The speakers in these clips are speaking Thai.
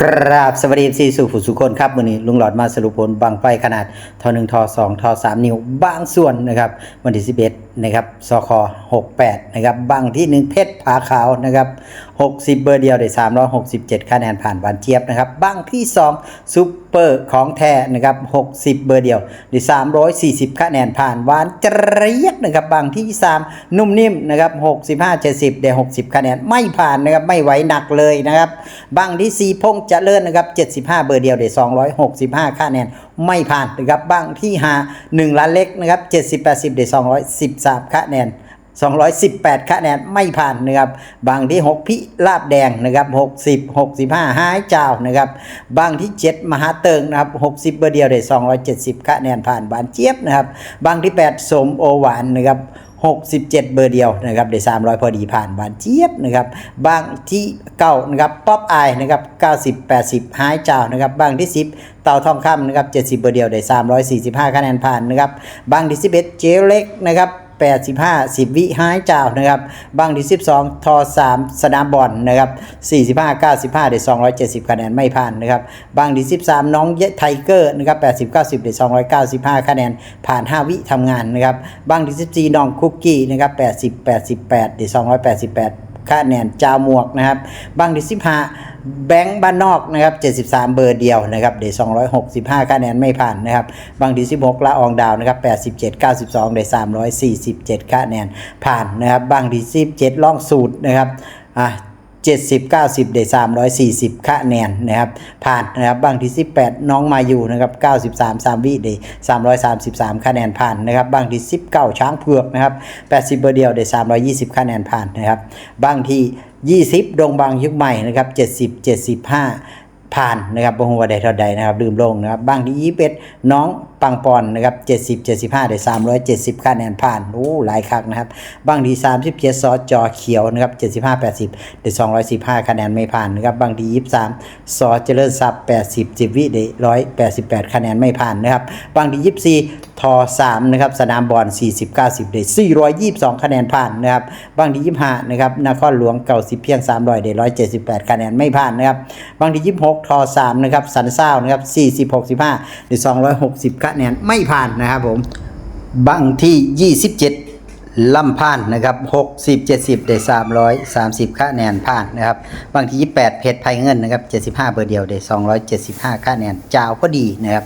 กราบสวัสดีซีสู่ผู้สุคนครับวันนี้ลุงหลอดมาสรุปผลบางไฟขนาดทอหนึ่งทอสองทอสามนิ้วบางส่วนนะครับ วันที่สิบเอ็ด นะครับสคหกแปดนะครับบางที่หนึ่งเพชรผาขาวนะครับหกสิบเบอร์เดียวได้สามร้อยหกสิบเจ็ดคะแนนผ่านวานเจี๊ยบนะครับบางที่สองซุปเปอร์ของแท้นะครับหกสิบเบอร์เดียวได้สามร้อยสี่สิบคะแนนผ่านวานเจียบนะครับบางที่สามนุ่มนิ่มนะครับหกสิบห้าเจ็ดสิบได้หกสิบคะแนนไม่ผ่านนะครับไม่ไหวหนักเลยนะครับบางที่สี่พงเจริญนนะครับ75 เบอร์เดียวได้265 คะแนนไม่ผ่านนะครับบางที่หา1ล้านเล็กนะครับ70 80 ได้213คะแนน 218 คะแนนไม่ผ่านนะครับบางที่ 6 พิลาบแดงนะครับ60 65ห้ายเจ้านะครับบางที่ 7 มหาเติงนะครับ60เบอร์เดียวได้270 คะแนนผ่านบานเจี๊ยบนะครับบางที่ 8 สมโอหวานนะครับ67 เบอร์เดียวนะครับได้300 พอดีผ่านบานเจี๊ยบนะครับบางที่9นะครับป๊อปอายนะครับ90 80หายเจ้านะครับบางที่ 10เต่าทองคำนะครับ70เบอร์เดียวได้345 คะแนนผ่านนะครับบางที่11เจเล็กนะครับ 85 10 วิหายเจ้านะครับบางที่12ทอ3สนามบอลนะครับ45 95ได้270 คะแนนไม่ผ่านนะครับบางที่13 น้องเยไทเกอร์นะครับ80 90ได้295 คะแนนผ่าน 5 วิทำงานนะครับบางที่14น้องคุกกี้นะครับ80 88ได้288 คะแนนจาหมวกนะครับบางที่15แบงค์บ้านนอกนะครับ 73 เบอร์เดียวนะครับเด265คะแนนไม่ผ่านนะครับ บางที16ละอองดาวนะครับ87 92เด้347คะแนนผ่านนะครับ บางที17ล่องสูตรนะครับอะ 70 90 ได้ 340 คะแนนนะครับ ผ่านนะครับบางที่ 18 น้องมาอยู่นะครับ 93 3วิได้333 คะแนนผ่านนะครับบางที่ 19 ช้างเผือกนะครับ 80 เบอร์เดียวได้ 320 คะแนนผ่านนะครับบางที่ 20 ดงบางยุคใหม่นะครับ 70 75 ผ่านนะครับบ่ฮู้ว่าได้เท่าใดนะครับลืมลงนะครับบางที่21น้องปังปอนนะครับ 70 75 ได้ 370คะแนนผ่านโอ้หลายคักนะครับ บางที37 ซอจอเขียวนะครับ 75 80 ได้ 215คะแนนไม่ผ่านนะครับ บางที23 ซอเจริญทรัพย์80 10 วิได้188คะแนนไม่ผ่านนะครับ บางที24 ทอ3นะครับ สนามบอล40 90 ได้ 422 คะแนนผ่านนะครับ บางที25 นะครับ นครหลวงเก่า10 เพียง 300 ได้ 178คะแนนไม่ผ่านนะครับ บางที26 ทอ3นะครับ สันเศร้านะครับ 40 65 ได้ 260คะแนนไม่ผ่านนะครับผมบางที่ 27ลำพานนะครับ60 70 ได้ 330 คะแนนผ่านนะครับบางที่ 28 เพชรไพเงินนะครับ75 เบอร์เดียวได้ 275 คะแนนจาวพอดีนะครับ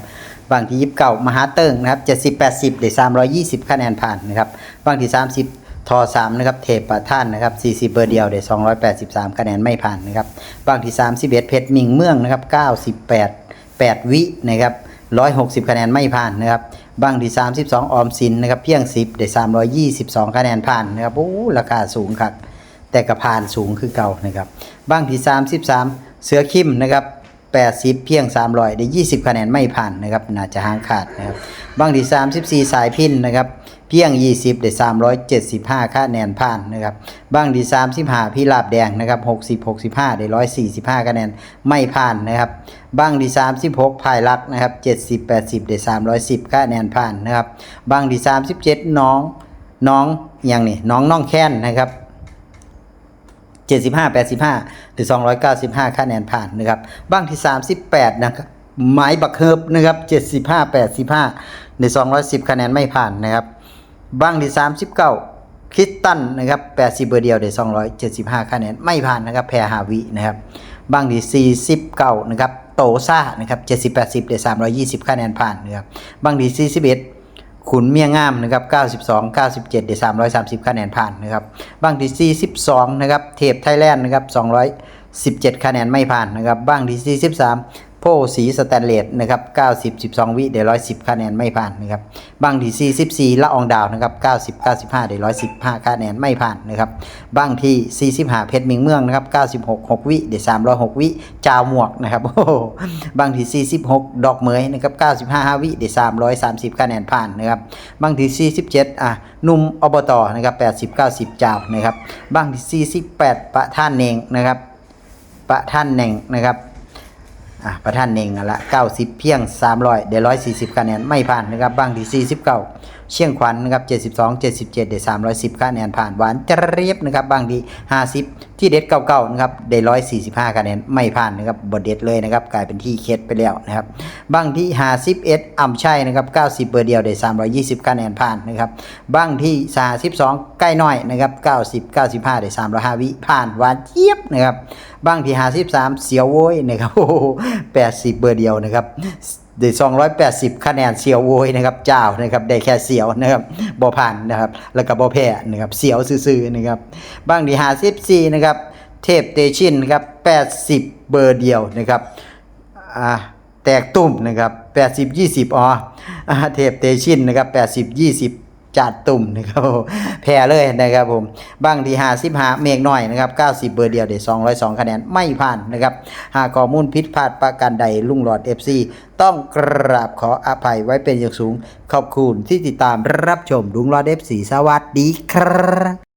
บางที่ 29 มหาเติงนะครับ70 80 ได้ 320 คะแนนผ่านนะครับบางที่ 30ทอ3นะครับเทปประท่านนะครับ40 เบอร์เดียวได้283 คะแนนไม่ผ่านนะครับบางที่ 31 เพชรมิงเมืองนะครับ98 8 วินะครับ 160 คะแนนไม่ผ่านนะครับบางที่32 ออมสินนะครับเพียง 10 ได้ 322 คะแนนผ่านนะครับโอ้ราคาสูงครับแต่กระพานสูงคือเก่านะครับบางที่ 33 เสือคิมนะครับ80 เพียง 300 ได้ 20 คะแนนไม่ผ่านนะครับน่าจะห่างขาดนะครับบางที่ 34 สายพินนะครับ เพียง 20 ได้ 375 คะแนนผ่านนะครับบางที่35พี่ลาบแดงนะครับ60 65 ได้ 145 คะแนนไม่ผ่านนะครับบางที่36ภายลักนะครับ70 80 ได้ 310 คะแนนผ่านนะครับบางที่37 น้องน้องอย่างนี่น้องน้องแค้นนะครับ75 85 หรือ 295 คะแนนผ่านนะครับ บ้างที่ 38 นะครับ หมายบักเฮิบนะครับ 75 85 หรือ 210 คะแนนไม่ผ่านนะครับ บางที่39คริสตันนะครับ80เบอร์เดียวเดี๋ยว275คะแนนไม่ผ่านนะครับแพรฮาวินะครับบางที่49นะครับโตซ่านะครับ70 80เดี๋ยว320คะแนนผ่านนะครับบางที่41ขุนเมียงามนะครับ92 97เดี๋ยว330 คะแนนผ่านนะครับบ้างที่42นะครับเทพไทยแลนด์นะครับ217 คะแนนไม่ผ่านนะครับบ้างที่43 โพสีสแตนเลสนะครับ90 12 วิเดี๋ยว110คะแนนไม่ผ่านนะครับบางที่44ละอองดาวนะครับ90 95เดี๋ยว115คะแนนไม่ผ่านนะครับบางที่45เพชรมิงเมืองนะครับ96 6 วิเดี๋ยว306 วิจาวหมวกนะครับโอ้บางที่46 ดอกเหมยนะครับ95 5 วิเดี๋ยว330คะแนนผ่านนะครับบางที่47อะนุ่มอบตนะครับ80 90จาวนะครับบางที่48ประท่านเนงนะครับประท่านเนงนะครับ อะประธานเน่งนั่นละ90เพียง300เดี๋ยว140คะแนนไม่ผ่านนะครับบางที่49เเชียงขวัญนะครับ72 77ได้310คะแนนผ่านหวานเจรียบนะครับบางที50 ที่เด็ดเก่าๆนะครับได้145คะแนนไม่ผ่านนะครับบดเด็ดเลยนะครับกลายเป็นที่เคล็ดไปแล้วนะครับบางที่51อ่ำชัยนะครับ 90 เบอร์เดียวได้320คะแนนผ่านนะครับบางที่32ใกล้น้อยนะครับ90 95ได้305วิผ่านหวานเจี๊ยบนะครับบางที่53เสียวโว้ยนะครับโอ้โห80 เบอร์เดียวนะครับ ได้280 คะแนนเสียวโวยนะครับเจ้านะครับได้แค่เสียวนะครับบ่ผ่านนะครับแล้วก็บ่แพ้นะครับเสียวซื่อๆนะครับบางที่54นะครับเทพเตชินนะครับ80 เบอร์เดียวนะครับอ่าแตกตุ่มนะครับ80 20อ๋ออ่าเทพเตชินนะครับ80 20 จัดตุ่มนะครับแพ้เลยนะครับผมบางที่55เมฆหน่อยนะครับ90เบอร์เดียวเด้202คะแนนไม่ผ่านนะครับ หากข้อมูลผิดพลาดประการใดลุงหลอด FC ต้องกราบขออภัยไว้เป็นอย่างสูง ขอบคุณที่ติดตามรับชมลุงหลอด FC สวัสดีครับ